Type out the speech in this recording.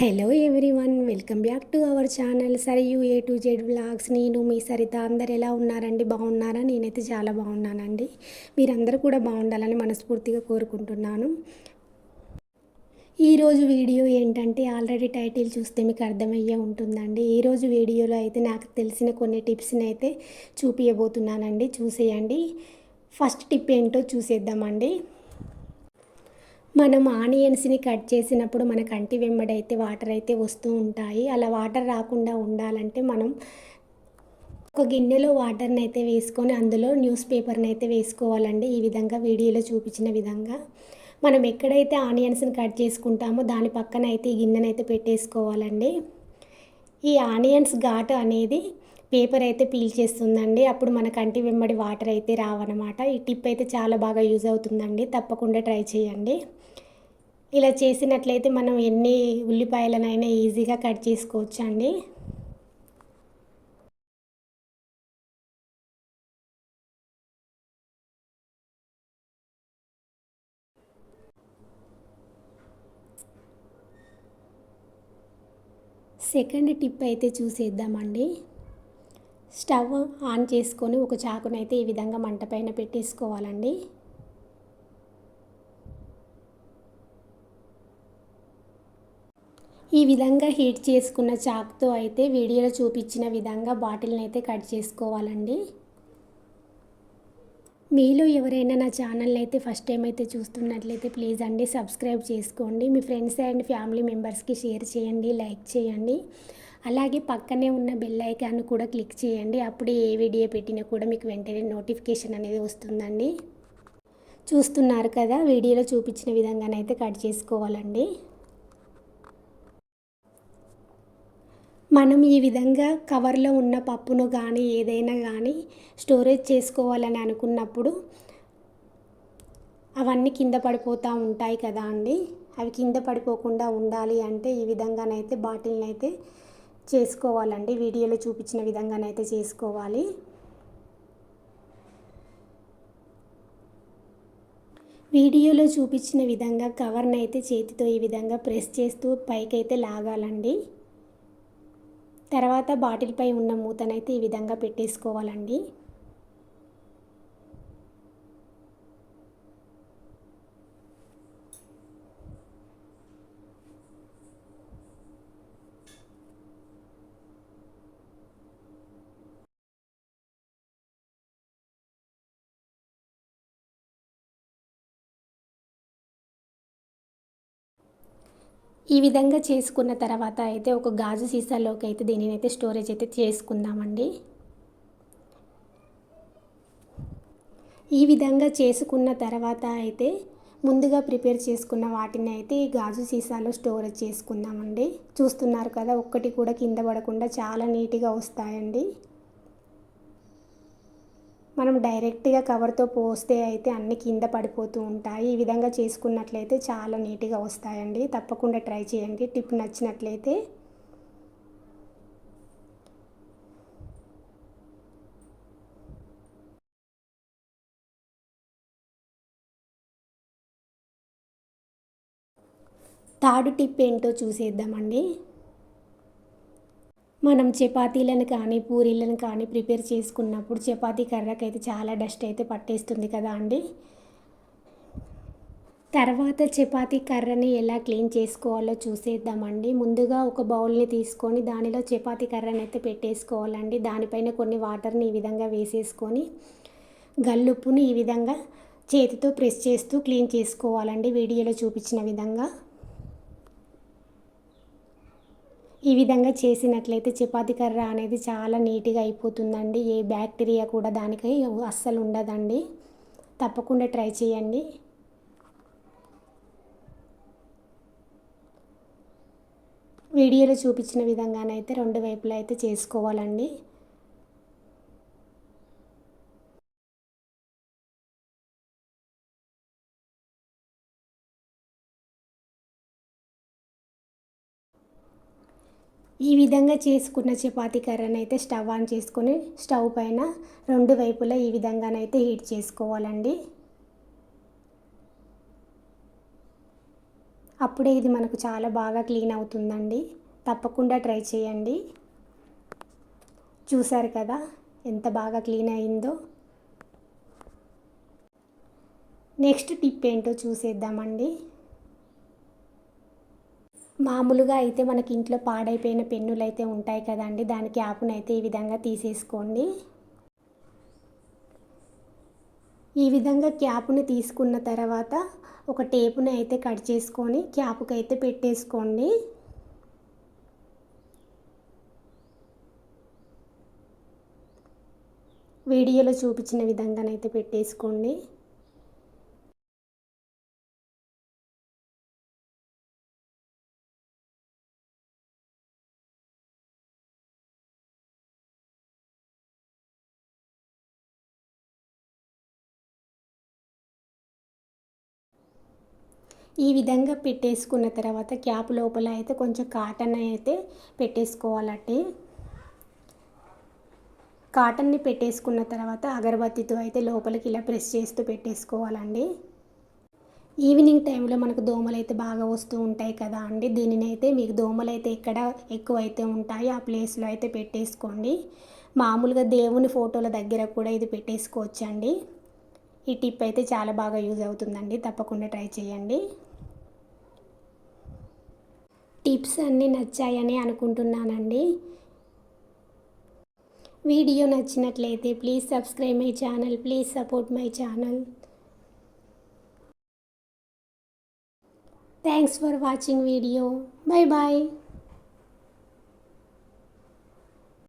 Hello everyone welcome back to our channel Sarayu A to Z blogs నేను మీ సరిత అందరు ఎలా ఉన్నారండి? బాగున్నారా? నేనైతే చాలా బాగున్నానండి. మీరందరూ కూడా బాగుండాలని మనస్ఫూర్తిగా కోరుకుంటున్నాను. ఈరోజు వీడియో ఏంటంటే ఆల్రెడీ టైటిల్ చూస్తే మీకు అర్థమయ్యే ఉంటుందండి. ఈరోజు వీడియోలో అయితే నాకు తెలిసిన కొన్ని టిప్స్ని అయితే చూపించబోతున్నానండి చూసేయండి. ఫస్ట్ టిప్ ఏంటో చూసేద్దామండి. మనం ఆనియన్స్ని కట్ చేసినప్పుడు మన కంటి వెంబడైతే వాటర్ అయితే వస్తూ ఉంటాయి. అలా వాటర్ రాకుండా ఉండాలంటే మనం ఒక గిన్నెలో వాటర్ని అయితే వేసుకొని అందులో న్యూస్ పేపర్ని అయితే వేసుకోవాలండి. ఈ విధంగా వీడియోలో చూపించిన విధంగా. మనం ఎక్కడైతే ఆనియన్స్ని కట్ చేసుకుంటామో దాని పక్కన అయితే ఈ గిన్నెనైతే పెట్టేసుకోవాలండి. ఈ ఆనియన్స్ ఘాటు అనేది పేపర్ అయితే పీల్ చేస్తుందండి. అప్పుడు మన కంటి వెంబడి వాటర్ అయితే రావన్నమాట. ఈ టిప్ అయితే చాలా బాగా యూజ్ అవుతుందండి. తప్పకుండా ట్రై చేయండి. ఇలా చేసినట్లయితే మనం ఎన్ని ఉల్లిపాయలనైనా ఈజీగా కట్ చేసుకోవచ్చు అండి సెకండ్ టిప్ అయితే చూసేద్దామండి. స్టవ్ ఆన్ చేసుకొని ఒక చాకునైతే ఈ విధంగా మంట పైన పెట్టేసుకోవాలండి. ఈ విధంగా హీట్ చేసుకున్న చాక్తో అయితే వీడియోలో చూపించిన విధంగా బాటిల్ని అయితే కట్ చేసుకోవాలండి. మీలో ఎవరైనా నా ఛానల్ని అయితే ఫస్ట్ టైం అయితే చూస్తున్నట్లయితే ప్లీజ్ అండి సబ్స్క్రైబ్ చేసుకోండి. మీ ఫ్రెండ్స్ అండ్ ఫ్యామిలీ మెంబర్స్కి షేర్ చేయండి లైక్ చేయండి. అలాగే పక్కనే ఉన్న బెల్ ఐకాన్ కూడా క్లిక్ చేయండి. అప్పుడు ఏ వీడియో పెట్టినా కూడా మీకు వెంటనే నోటిఫికేషన్ అనేది వస్తుందండి. చూస్తున్నారు కదా వీడియోలో చూపించిన విధంగానైతే కట్ చేసుకోవాలండి. మనం ఈ విధంగా కవర్లో ఉన్న పప్పును కానీ ఏదైనా కానీ స్టోరేజ్ చేసుకోవాలని అనుకున్నప్పుడు అవన్నీ కింద పడిపోతూ ఉంటాయి కదా అండి. అవి కింద పడిపోకుండా ఉండాలి అంటే ఈ విధంగానైతే బాటిల్ని అయితే చేసుకోవాలండి. వీడియోలో చూపించిన విధంగానైతే చేసుకోవాలి. వీడియోలో చూపించిన విధంగా కవర్ని అయితే చేతితో ఈ విధంగా ప్రెస్ చేస్తూ పైకైతే లాగాలండి. తర్వాత బాటిల్పై ఉన్న మూతనైతే ఈ విధంగా పెట్టేసుకోవాలండి. ఈ విధంగా చేసుకున్న తర్వాత అయితే ఒక గాజు సీసాలోకి అయితే దీనిని అయితే స్టోరేజ్ అయితే చేసుకుందామండి. ఈ విధంగా చేసుకున్న తర్వాత అయితే ముందుగా ప్రిపేర్ చేసుకున్న వాటిని అయితే ఈ గాజు సీసాలో స్టోరేజ్ చేసుకుందామండి. చూస్తున్నారు కదా ఒక్కటి కూడా కింద పడకుండా చాలా నీట్గా వస్తాయండి. మనం డైరెక్ట్గా కవర్తో పోస్తే అయితే అన్ని కింద పడిపోతూ ఉంటాయి. ఈ విధంగా చేసుకున్నట్లయితే చాలా నీట్గా వస్తాయండి. తప్పకుండా ట్రై చేయండి. టిప్ నచ్చినట్లయితే థర్డ్ టిప్ ఏంటో చూసేద్దామండి. మనం చపాతీలను కానీ పూరీలను కానీ ప్రిపేర్ చేసుకున్నప్పుడు చపాతీ కర్రకైతే అయితే చాలా డస్ట్ అయితే పట్టేస్తుంది కదా అండి. తర్వాత చపాతీ కర్రని ఎలా క్లీన్ చేసుకోవాలో చూసేద్దామండి. ముందుగా ఒక బౌల్ని తీసుకొని దానిలో చపాతీ కర్రని అయితే పెట్టేసుకోవాలండి. దానిపైన కొన్ని వాటర్ని ఈ విధంగా వేసేసుకొని గల్లుప్పుని ఈ విధంగా చేతితో ప్రెస్ చేస్తూ క్లీన్ చేసుకోవాలండి. వీడియోలో చూపించిన విధంగా. ఈ విధంగా చేసినట్లయితే చపాతీ కర్ర అనేది చాలా నీట్గా అయిపోతుందండి. ఏ బ్యాక్టీరియా కూడా దానికి అస్సలు ఉండదండి. తప్పకుండా ట్రై చేయండి. వీడియోలో చూపించిన విధంగానైతే రెండు వైపులా అయితే చేసుకోవాలండి. ఈ విధంగా చేసుకున్న చపాతీ కర్రను అయితే స్టవ్ ఆన్ చేసుకొని స్టవ్ పైన రెండు వైపులా ఈ విధంగానైతే హీట్ చేసుకోవాలండి. అప్పుడే ఇది మనకు చాలా బాగా క్లీన్ అవుతుందండి. తప్పకుండా ట్రై చేయండి. చూసారు కదా ఎంత బాగా క్లీన్ అయిందో. నెక్స్ట్ టిప్ ఏంటో చూసేద్దామండి. మామూలుగా అయితే మనకి ఇంట్లో పాడైపోయిన పెన్నులు అయితే ఉంటాయి కదండి. దాని క్యాప్ను అయితే ఈ విధంగా తీసేసుకోండి. ఈ విధంగా క్యాప్ని తీసుకున్న తర్వాత ఒక టేపుని అయితే కట్ చేసుకొని క్యాప్కి అయితే పెట్టేసుకోండి. వీడియోలో చూపించిన విధంగానైతే పెట్టేసుకోండి. ఈ విధంగా పెట్టేసుకున్న తర్వాత క్యాప్ లోపల అయితే కొంచెం కాటన్ అయితే పెట్టేసుకోవాలండి కాటన్ని పెట్టేసుకున్న తర్వాత అగరబత్తితో అయితే లోపలికి ఇలా ప్రెస్ చేస్తూ పెట్టేసుకోవాలండి. ఈవినింగ్ టైంలో మనకు దోమలు అయితే బాగా వస్తూ ఉంటాయి కదా అండి. దీనినైతే మీకు దోమలు అయితే ఎక్కడ ఎక్కువ అయితే ఉంటాయి ఆ ప్లేస్లో అయితే పెట్టేసుకోండి. మామూలుగా దేవుని ఫోటోల దగ్గర కూడా ఇది పెట్టేసుకోవచ్చండి. ఈ టిప్ అయితే చాలా బాగా యూజ్ అవుతుందండి. తప్పకుండా ట్రై చేయండి. టిప్స్ అన్నీ నచ్చాయని అనుకుంటున్నానండి. వీడియో నచ్చినట్లయితే please subscribe my channel please support my channel. Thanks for watching video. Bye bye